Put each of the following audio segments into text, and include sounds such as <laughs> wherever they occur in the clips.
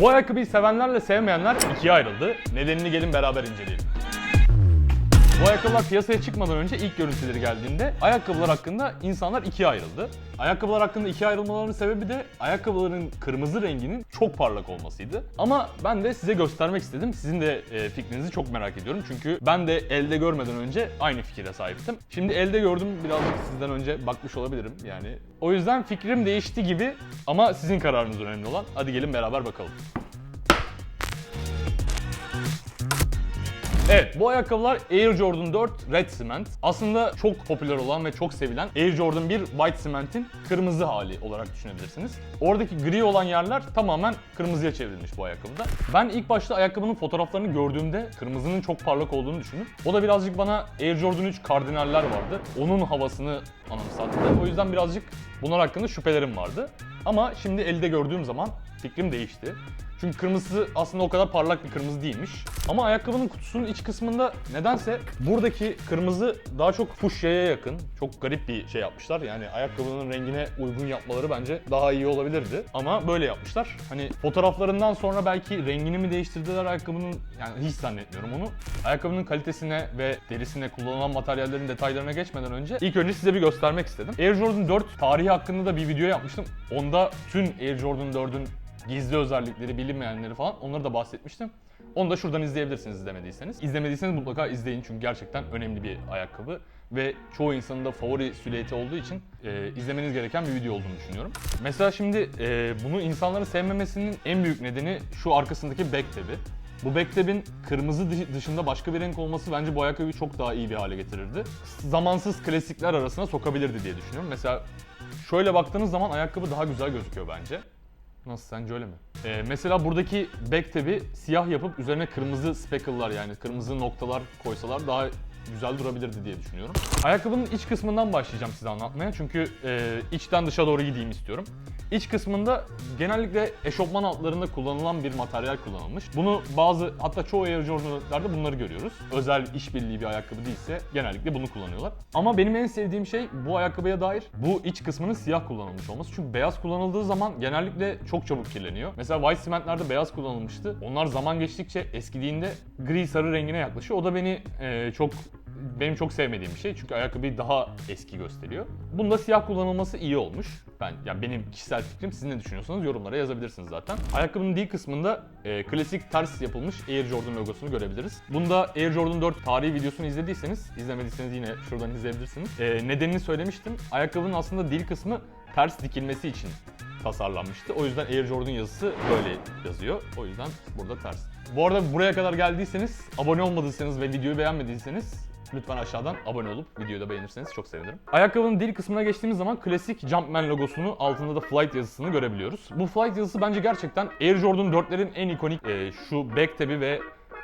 Bu ayakkabıyı sevenlerle sevmeyenler ikiye ayrıldı. Nedenini gelin beraber inceleyelim. Bu ayakkabılar piyasaya çıkmadan önce ilk görüntüleri geldiğinde ayakkabılar hakkında insanlar ikiye ayrıldı. Ayakkabılar hakkında ikiye ayrılmalarının sebebi de ayakkabıların kırmızı renginin çok parlak olmasıydı. Ama ben de size göstermek istedim. Sizin de e, fikrinizi çok merak ediyorum. Çünkü ben de elde görmeden önce aynı fikire sahiptim. Şimdi elde gördüm birazcık sizden önce bakmış olabilirim yani. O yüzden fikrim değişti gibi ama sizin kararınız önemli olan. Hadi gelin beraber bakalım. Evet bu ayakkabılar Air Jordan 4 Red Cement. Aslında çok popüler olan ve çok sevilen Air Jordan 1 White Cement'in kırmızı hali olarak düşünebilirsiniz. Oradaki gri olan yerler tamamen kırmızıya çevrilmiş bu ayakkabıda. Ben ilk başta ayakkabının fotoğraflarını gördüğümde kırmızının çok parlak olduğunu düşündüm. O da birazcık bana Air Jordan 3 kardinaller vardı. Onun havasını anımsattı. O yüzden birazcık bunlar hakkında şüphelerim vardı. Ama şimdi elde gördüğüm zaman fikrim değişti. Çünkü kırmızısı aslında o kadar parlak bir kırmızı değilmiş. Ama ayakkabının kutusunun iç kısmında nedense buradaki kırmızı daha çok fuşyaya yakın. Çok garip bir şey yapmışlar. Yani ayakkabının rengine uygun yapmaları bence daha iyi olabilirdi. Ama böyle yapmışlar. Hani fotoğraflarından sonra belki rengini mi değiştirdiler ayakkabının yani hiç zannetmiyorum onu. Ayakkabının kalitesine ve derisine kullanılan materyallerin detaylarına geçmeden önce ilk önce size bir göstermek istedim. Air Jordan 4 tarihi hakkında da bir video yapmıştım. Onda tüm Air Jordan 4'ün gizli özellikleri, bilinmeyenleri falan onları da bahsetmiştim. Onu da şuradan izleyebilirsiniz izlemediyseniz. İzlemediyseniz mutlaka izleyin çünkü gerçekten önemli bir ayakkabı ve çoğu insanın da favori silüeti olduğu için e, izlemeniz gereken bir video olduğunu düşünüyorum. Mesela şimdi e, bunu insanların sevmemesinin en büyük nedeni şu arkasındaki back. Bu backtab'in kırmızı dışı- dışında başka bir renk olması bence bu ayakkabıyı çok daha iyi bir hale getirirdi. Zamansız klasikler arasına sokabilirdi diye düşünüyorum. Mesela şöyle baktığınız zaman ayakkabı daha güzel gözüküyor bence. Nasıl sence öyle mi? Ee, mesela buradaki back tab'i siyah yapıp üzerine kırmızı speckle'lar yani kırmızı noktalar koysalar daha güzel durabilirdi diye düşünüyorum. Ayakkabının iç kısmından başlayacağım size anlatmaya çünkü e, içten dışa doğru gideyim istiyorum. İç kısmında genellikle eşofman altlarında kullanılan bir materyal kullanılmış. Bunu bazı hatta çoğu Air Jordan'larda bunları görüyoruz. Özel işbirliği bir ayakkabı değilse genellikle bunu kullanıyorlar. Ama benim en sevdiğim şey bu ayakkabıya dair bu iç kısmının siyah kullanılmış olması. Çünkü beyaz kullanıldığı zaman genellikle çok çabuk kirleniyor. Mesela white cementlerde beyaz kullanılmıştı. Onlar zaman geçtikçe eskidiğinde gri sarı rengine yaklaşıyor. O da beni e, çok benim çok sevmediğim bir şey çünkü ayakkabıyı daha eski gösteriyor. Bunda siyah kullanılması iyi olmuş. Ben yani benim kişisel fikrim siz ne düşünüyorsanız yorumlara yazabilirsiniz zaten. Ayakkabının D kısmında e, klasik ters yapılmış Air Jordan logosunu görebiliriz. Bunda Air Jordan 4 tarihi videosunu izlediyseniz, izlemediyseniz yine şuradan izleyebilirsiniz. E, nedenini söylemiştim. Ayakkabının aslında dil kısmı ters dikilmesi için tasarlanmıştı. O yüzden Air Jordan yazısı böyle yazıyor. O yüzden burada ters. Bu arada buraya kadar geldiyseniz, abone olmadıysanız ve videoyu beğenmediyseniz Lütfen aşağıdan abone olup videoyu da beğenirseniz çok sevinirim. Ayakkabının dil kısmına geçtiğimiz zaman klasik Jumpman logosunu altında da Flight yazısını görebiliyoruz. Bu Flight yazısı bence gerçekten Air Jordan 4'lerin en ikonik e, şu back tab'i ve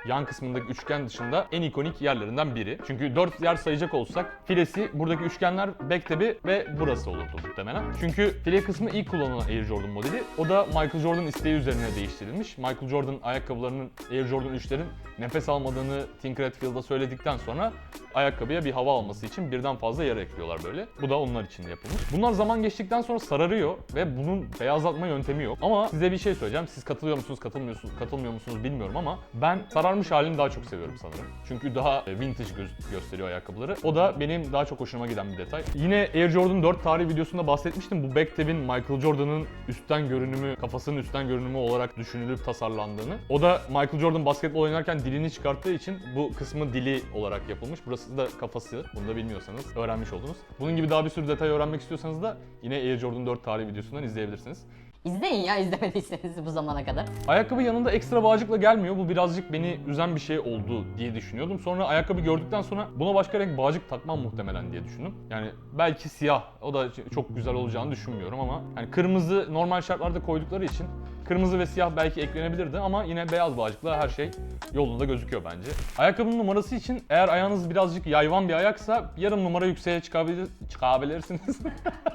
yan kısmındaki üçgen dışında en ikonik yerlerinden biri. Çünkü 4 yer sayacak olsak filesi buradaki üçgenler back tab'i ve burası olurdu muhtemelen. Çünkü file kısmı ilk kullanılan Air Jordan modeli. O da Michael Jordan isteği üzerine değiştirilmiş. Michael Jordan ayakkabılarının Air Jordan 3'lerin nefes almadığını Tinker Hatfield'a söyledikten sonra ayakkabıya bir hava alması için birden fazla yer ekliyorlar böyle. Bu da onlar için yapılmış. Bunlar zaman geçtikten sonra sararıyor ve bunun beyazlatma yöntemi yok. Ama size bir şey söyleyeceğim. Siz katılıyor musunuz, katılmıyorsunuz, katılmıyor musunuz bilmiyorum ama ben sararmış halini daha çok seviyorum sanırım. Çünkü daha e, vintage göz- gösteriyor ayakkabıları. O da benim daha çok hoşuma giden bir detay. Yine Air Jordan 4 tarihi videosunda bahsetmiştim. Bu back tab'in Michael Jordan'ın üstten görünümü, kafasının üstten görünümü olarak düşünülüp tasarlandığını. O da Michael Jordan basketbol oynarken dilini çıkarttığı için bu kısmı dili olarak yapılmış. Burası da kafası. Bunu da bilmiyorsanız öğrenmiş oldunuz. Bunun gibi daha bir sürü detay öğrenmek istiyorsanız da yine Air Jordan 4 tarihi videosundan izleyebilirsiniz. İzleyin ya izlemediyseniz bu zamana kadar. Ayakkabı yanında ekstra bağcıkla gelmiyor. Bu birazcık beni üzen bir şey oldu diye düşünüyordum. Sonra ayakkabı gördükten sonra buna başka renk bağcık takmam muhtemelen diye düşündüm. Yani belki siyah o da çok güzel olacağını düşünmüyorum ama yani kırmızı normal şartlarda koydukları için kırmızı ve siyah belki eklenebilirdi ama yine beyaz bağcıkla her şey yolunda gözüküyor bence. Ayakkabının numarası için eğer ayağınız birazcık yayvan bir ayaksa yarım numara yükseğe çıkabilir, çıkabilirsiniz.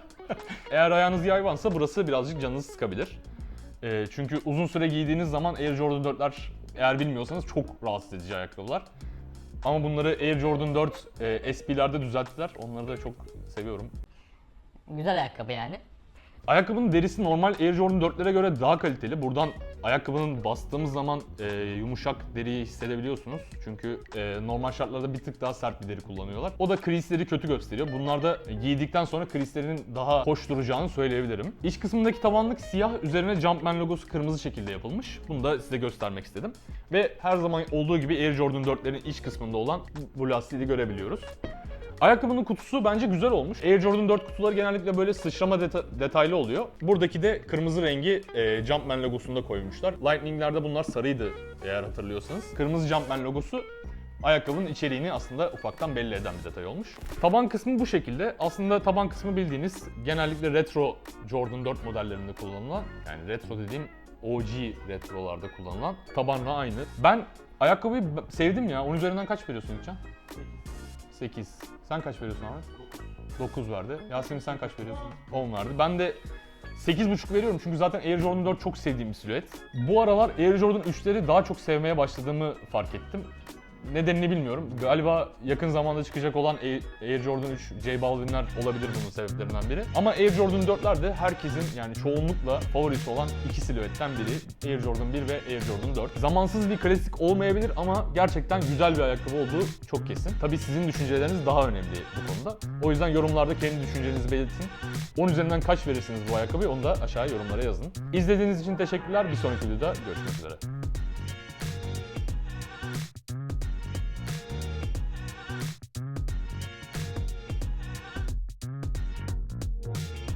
<laughs> Eğer ayağınız yayvansa burası birazcık canınızı sıkabilir. Ee, çünkü uzun süre giydiğiniz zaman Air Jordan 4'ler eğer bilmiyorsanız çok rahatsız edici ayakkabılar. Ama bunları Air Jordan 4 e, SP'lerde düzelttiler. Onları da çok seviyorum. Güzel ayakkabı yani. Ayakkabının derisi normal Air Jordan 4'lere göre daha kaliteli. Buradan ayakkabının bastığımız zaman e, yumuşak deriyi hissedebiliyorsunuz. Çünkü e, normal şartlarda bir tık daha sert bir deri kullanıyorlar. O da crease'leri kötü gösteriyor. Bunlar da giydikten sonra crease'lerinin daha hoş duracağını söyleyebilirim. İç kısmındaki tabanlık siyah, üzerine Jumpman logosu kırmızı şekilde yapılmış. Bunu da size göstermek istedim. Ve her zaman olduğu gibi Air Jordan 4'lerin iç kısmında olan bu lastiği görebiliyoruz. Ayakkabının kutusu bence güzel olmuş. Air Jordan 4 kutuları genellikle böyle sıçrama deta- detaylı oluyor. Buradaki de kırmızı rengi e, Jumpman logosunu da koymuşlar. Lightning'lerde bunlar sarıydı eğer hatırlıyorsanız. Kırmızı Jumpman logosu ayakkabının içeriğini aslında ufaktan belli eden bir detay olmuş. Taban kısmı bu şekilde. Aslında taban kısmı bildiğiniz genellikle retro Jordan 4 modellerinde kullanılan yani retro dediğim OG retrolarda kullanılan tabanla aynı. Ben ayakkabıyı sevdim ya. 10 üzerinden kaç veriyorsun İlkan? 8. Sen kaç veriyorsun Ahmet? 9 verdi. Yasemin sen kaç veriyorsun? 10 verdi. Ben de 8.5 veriyorum çünkü zaten Air Jordan 4 çok sevdiğim bir silüet. Bu aralar Air Jordan 3'leri daha çok sevmeye başladığımı fark ettim. Nedenini bilmiyorum. Galiba yakın zamanda çıkacak olan Air Jordan 3 J Balvin'ler olabilir bunun sebeplerinden biri. Ama Air Jordan 4'ler de herkesin yani çoğunlukla favorisi olan iki silüetten biri. Air Jordan 1 ve Air Jordan 4. Zamansız bir klasik olmayabilir ama gerçekten güzel bir ayakkabı olduğu çok kesin. Tabii sizin düşünceleriniz daha önemli bu konuda. O yüzden yorumlarda kendi düşüncenizi belirtin. 10 üzerinden kaç verirsiniz bu ayakkabıyı onu da aşağıya yorumlara yazın. İzlediğiniz için teşekkürler. Bir sonraki videoda görüşmek üzere.